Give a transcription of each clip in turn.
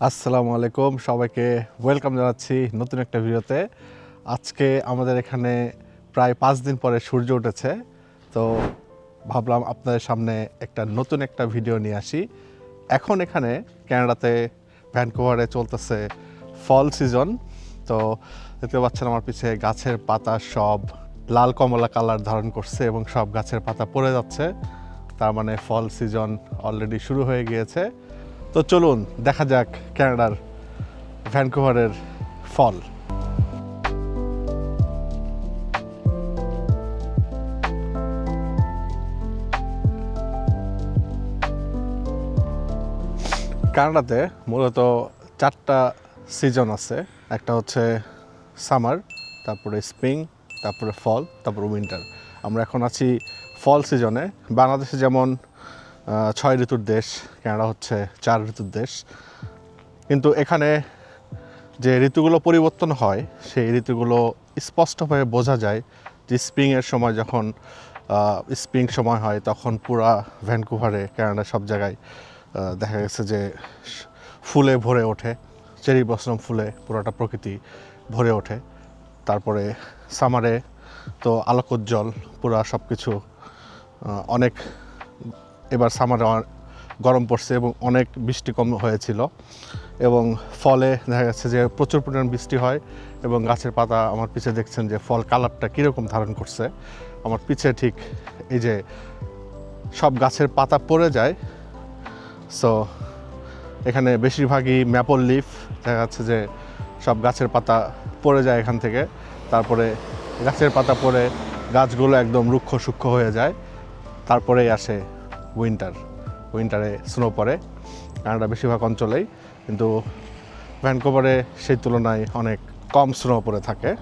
আসসালামু আলাইকুম, সবাইকে ওয়েলকাম জানাচ্ছি নতুন একটা ভিডিওতে। আজকে আমাদের এখানে প্রায় পাঁচ দিন পরে সূর্য উঠেছে, তো ভাবলাম আপনাদের সামনে একটা নতুন একটা ভিডিও নিয়ে আসি। এখন এখানে কানাডাতে ভ্যানকুভারে চলতেছে ফল সিজন, তো দেখতে পাচ্ছেন আমার পিছে গাছের পাতা সব লাল কমলা কালার ধারণ করছে এবং সব গাছের পাতা পড়ে যাচ্ছে। তার মানে ফল সিজন অলরেডি শুরু হয়ে গিয়েছে। তো চলুন, দেখা যাক কানাডার ভ্যানকুভারের ফল। কানাডাতে মূলত চারটা সিজন আছে। একটা হচ্ছে সামার, তারপরে স্প্রিং, তারপরে ফল, তারপরে উইন্টার। আমরা এখন আছি ফল সিজনে। বাংলাদেশে যেমন ছয় ঋতুর দেশ, কানাডা হচ্ছে চার ঋতুর দেশ। কিন্তু এখানে যে ঋতুগুলো পরিবর্তন হয়, সেই ঋতুগুলো স্পষ্টভাবে বোঝা যায় যে স্প্রিংয়ের সময় যখন স্প্রিং সময় হয়, তখন পুরা ভ্যানকুভারে, কানাডা সব জায়গায় দেখা গেছে যে ফুলে ভরে ওঠে চেরি বসরম ফুলে পুরোটা প্রকৃতি ভরে ওঠে। তারপরে সামারে তো আলোকোজ্জ্বল, পুরা সব কিছু অনেক এবার সামারে গরম পড়ছে এবং অনেক বৃষ্টি কম হয়েছিল এবং ফলে দেখা যাচ্ছে যে প্রচুর পরিমাণ বৃষ্টি হয় এবং গাছের পাতা আমার পিছে দেখছেন যে ফল কালারটা কীরকম ধারণ করছে। আমার পিছে ঠিক এই যে সব গাছের পাতা পড়ে যায়। সো এখানে বেশিরভাগই ম্যাপল লিফ দেখা যাচ্ছে যে সব গাছের পাতা পড়ে যায় এখান থেকে। তারপরে গাছের পাতা পড়ে, গাছগুলো একদম রুক্ষ সূক্ষ্ম হয়ে যায়। তারপরেই আসে উইন্টার উইন্টারে স্নো পড়ে। কানাডা বেশিরভাগ অঞ্চলেই। কিন্তু ভ্যানকোভারে সেই তুলনায় অনেক কম স্নো পড়ে থাকে।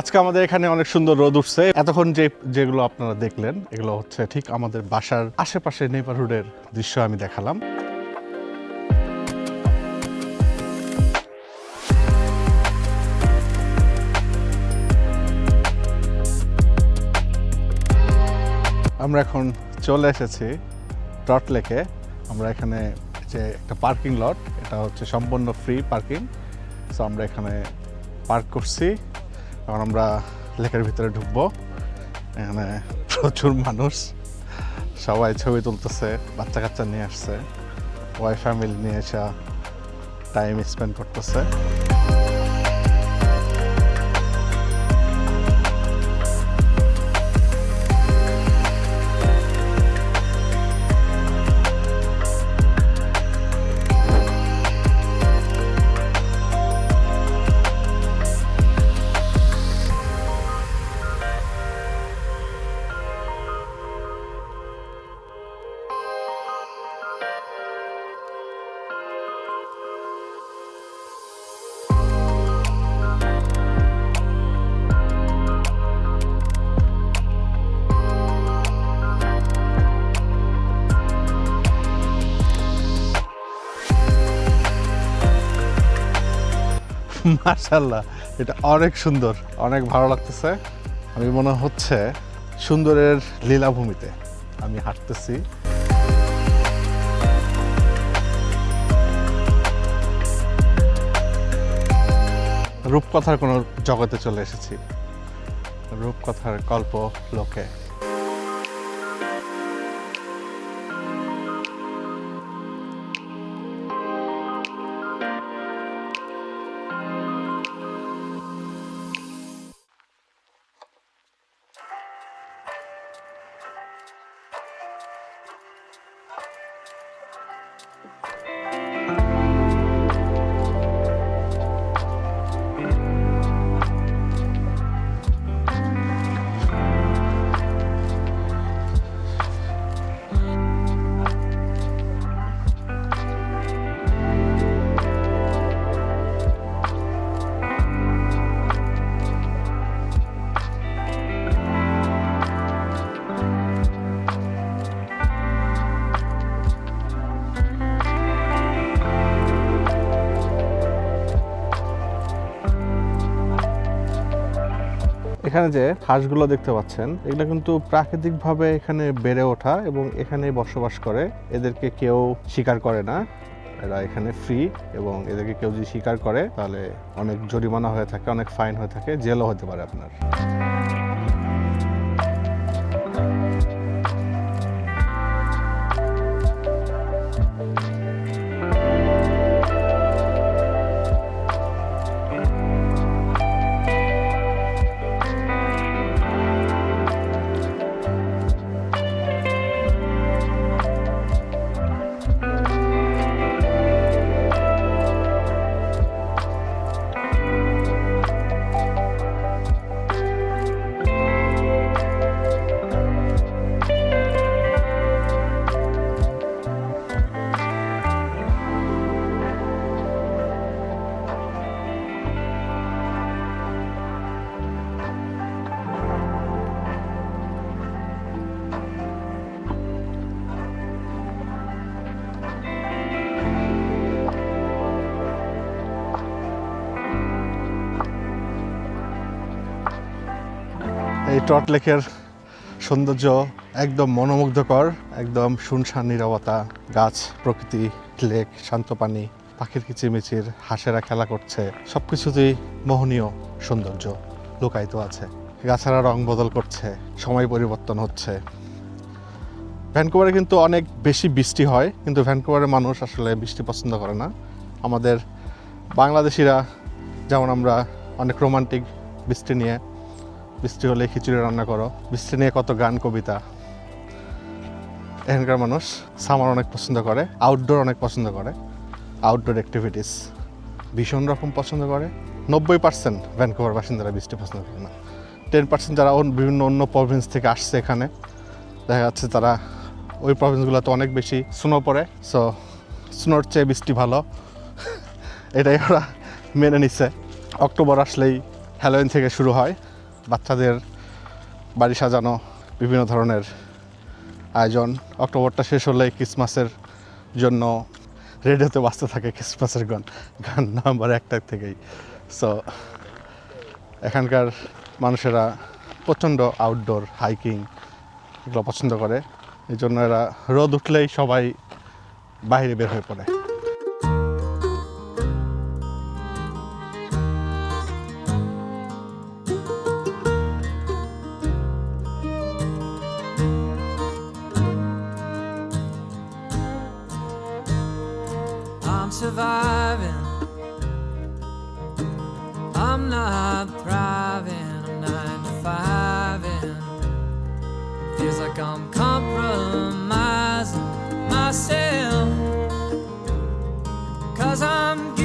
আজকে আমাদের এখানে অনেক সুন্দর রোদ উঠছে। এতক্ষণ যে, যেগুলো আপনারা দেখলেন, এগুলো হচ্ছে ঠিক আমাদের বাসার আশেপাশে নেইবারহুডের দৃশ্য আমি দেখালাম। আমরা এখন চলে এসেছি টট লেকে। আমরা এখানে যে একটা পার্কিং লট এটা হচ্ছে সম্পূর্ণ ফ্রি পার্কিং সো আমরা এখানে পার্ক করছি। এখন আমরা লেকের ভিতরে ঢুকবো। এখানে প্রচুর মানুষ। সবাই ছবি তুলতেছে বাচ্চা কাচ্চা নিয়ে আসছে। ওয়াই ফ্যামিলি নিয়ে এসে টাইম স্পেন্ড করতেছে। মাশাল্লাহ এটা অনেক সুন্দর, অনেক ভালো লাগতেছে। আমি মনে হচ্ছে সুন্দরের লীলাভূমিতে আমি হাঁটতেছি। রূপকথার কোনো জগতে চলে এসেছি। রূপকথার গল্প লোকে এখানে যে হাঁসগুলো দেখতে পাচ্ছেন, এগুলো কিন্তু প্রাকৃতিকভাবে এখানে বেড়ে ওঠা এবং এখানে বসবাস করে। এদেরকে কেউ শিকার করে না। এরা এখানে ফ্রি এবং এদেরকে কেউ যদি শিকার করে, তাহলে অনেক জরিমানা হয়ে থাকে, অনেক ফাইন হয়ে থাকে জেলও হতে পারে আপনার। এই টট লেকের সৌন্দর্য একদম মনোমুগ্ধকর, একদম শুনশান নিরবতা, গাছ, প্রকৃতি, লেক, শান্ত পানি, পাখির কিচিরমিচির, হাঁসেরা খেলা করছে সব কিছুতেই মোহনীয় সৌন্দর্য লুকায়িত আছে। গাছেরা রং বদল করছে, সময় পরিবর্তন হচ্ছে। ভ্যানকুভারে কিন্তু অনেক বেশি বৃষ্টি হয়, কিন্তু ভ্যানকুভারের মানুষ আসলে বৃষ্টি পছন্দ করে না। আমাদের বাংলাদেশিরা, যেমন আমরা, অনেক রোমান্টিক বৃষ্টি নিয়ে বৃষ্টি হলে খিচুড়ি রান্না করো। বৃষ্টি নিয়ে কত গান, কবিতা। এখানকার মানুষ সামার অনেক পছন্দ করে আউটডোর অনেক পছন্দ করে। আউটডোর অ্যাক্টিভিটিস ভীষণ রকম পছন্দ করে। নব্বই পার্সেন্ট ভ্যানকুভার বাসিন্দারা বৃষ্টি পছন্দ করে না। টেন পার্সেন্ট যারা বিভিন্ন অন্য প্রভিন্স থেকে আসছে এখানে, দেখা যাচ্ছে তারা ওই প্রভিন্সগুলোতে অনেক বেশি স্নো পড়ে সো স্নোর চেয়ে বৃষ্টি ভালো। এটাই ওরা মেনে নিচ্ছে অক্টোবর আসলেই হ্যালোইন থেকে শুরু হয়। বাচ্চাদের বাড়ি সাজানো বিভিন্ন ধরনের আয়োজন। অক্টোবরটা শেষ হলে ক্রিসমাসের জন্য রেডিওতে বাঁচতে থাকে ক্রিসমাসের গান। গান নাম্বার একটা থেকেই। সো এখানকার মানুষেরা প্রচণ্ড আউটডোর হাইকিং এগুলো পছন্দ করে। এই জন্য এরা রোদ উঠলেই সবাই বাইরে বের হয়ে পড়ে। Surviving. I'm not thriving. I'm nine to five feels like I'm compromising myself. Cause I'm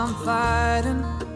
I'm fighting.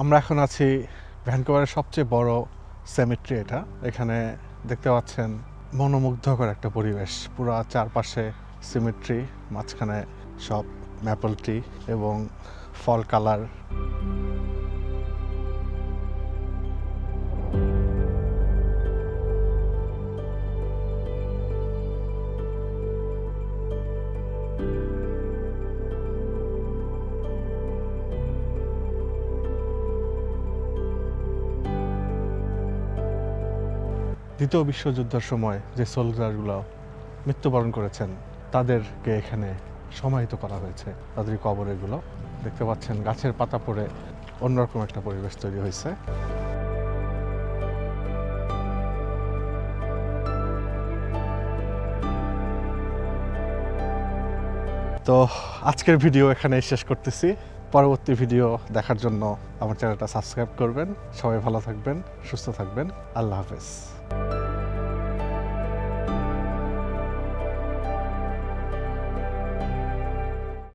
আমরা এখন আছি ভ্যানকুভারের সবচেয়ে বড় সেমিট্রি এটা। এখানে দেখতে পাচ্ছেন মনোমুগ্ধকর একটা পরিবেশ। পুরো চারপাশে সিমেট্রি মাঝখানে সব ম্যাপল ট্রি এবং ফল কালার দ্বিতীয় বিশ্বযুদ্ধের সময় যে সোলজারগুলো মৃত্যুবরণ করেছেন, তাদেরকে এখানে সমাহিত করা হয়েছে। তাদের কবর এগুলো দেখতে পাচ্ছেন, গাছের পাতা পড়ে অন্যরকম একটা পরিবেশ তৈরি হয়েছে। তো আজকের ভিডিও এখানে শেষ করতেছি। পরবর্তী ভিডিও দেখার জন্য আমার চ্যানেলটা সাবস্ক্রাইব করবেন। সবাই ভালো থাকবেন, সুস্থ থাকবেন। আল্লাহ হাফেজ। Thank you.